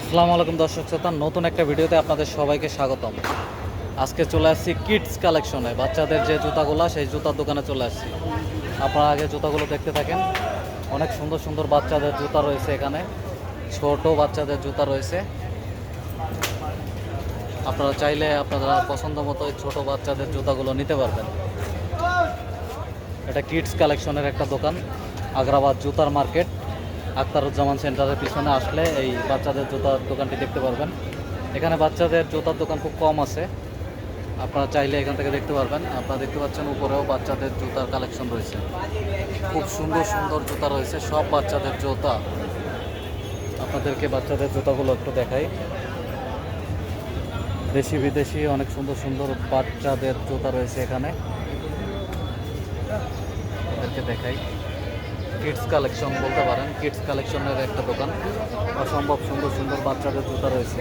আসসালামু আলাইকুম দর্শক শ্রোতা, নতুন একটা ভিডিওতে আপনাদের সবাইকে স্বাগতম। আজকে চলে আসছি কিডস কালেকশনে বাচ্চাদের যে জুতাগুলো, সেই জুতার দোকানে চলে আসছি। আপনারা আগে জুতাগুলো দেখতে থাকেন। অনেক সুন্দর সুন্দর বাচ্চাদের জুতা রয়েছে এখানে, ছোট বাচ্চাদের জুতা রয়েছে। আপনারা চাইলে আপনারা পছন্দ মতো ছোট বাচ্চাদের জুতাগুলো নিতে পারবেন। এটা কিডস কালেকশনের একটা দোকান, আগ্রাবাদ জুতার মার্কেট। আখতারুজ্জামান সেন্টারের পিছনে আসলে এই বাচ্চাদের জুতার দোকানটি দেখতে পারবেন। এখানে বাচ্চাদের জুতার দোকান খুব কম আছে। আপনারা চাইলে এখান থেকে দেখতে পারবেন। আপনারা দেখতে পাচ্ছেন উপরেও বাচ্চাদের জুতার কালেকশন রয়েছে। খুব সুন্দর সুন্দর জুতা রয়েছে। সব বাচ্চাদের জুতা। আপনাদেরকে বাচ্চাদের জুতাগুলো একটু দেখাই। দেশি, বিদেশি অনেক সুন্দর সুন্দর বাচ্চাদের জুতা রয়েছে এখানে। আপনাদেরকে দেখাই। কিডস কালেকশন বলতে পারেন। কিডস কালেকশনের একটা দোকান। অসম্ভব সুন্দর সুন্দর বাচ্চাদের জুতা রয়েছে।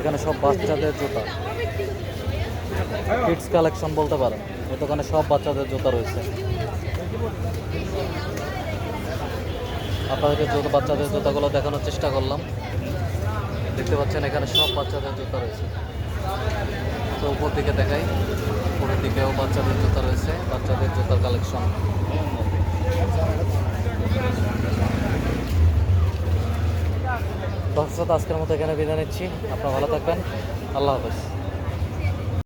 এখানে সব বাচ্চাদের জুতা। কিডস কালেকশন বলতে পারেন। এই দোকানে সব বাচ্চাদের জুতা রয়েছে। আপনাদেরকে জুতো বাচ্চাদের জুতাগুলো দেখানোর চেষ্টা করলাম। দেখতে পাচ্ছেন এখানে সব বাচ্চাদের জুতা রয়েছে। তো উপর দিকে দেখাই। দিকেও বাচ্চাদের জুতা রয়েছে, বাচ্চাদের জুতার কালেকশন দর্শক, আজকের মতো এখানে বিদায় নিচ্ছি। আপনারা ভালো থাকবেন। আল্লাহ হাফেজ।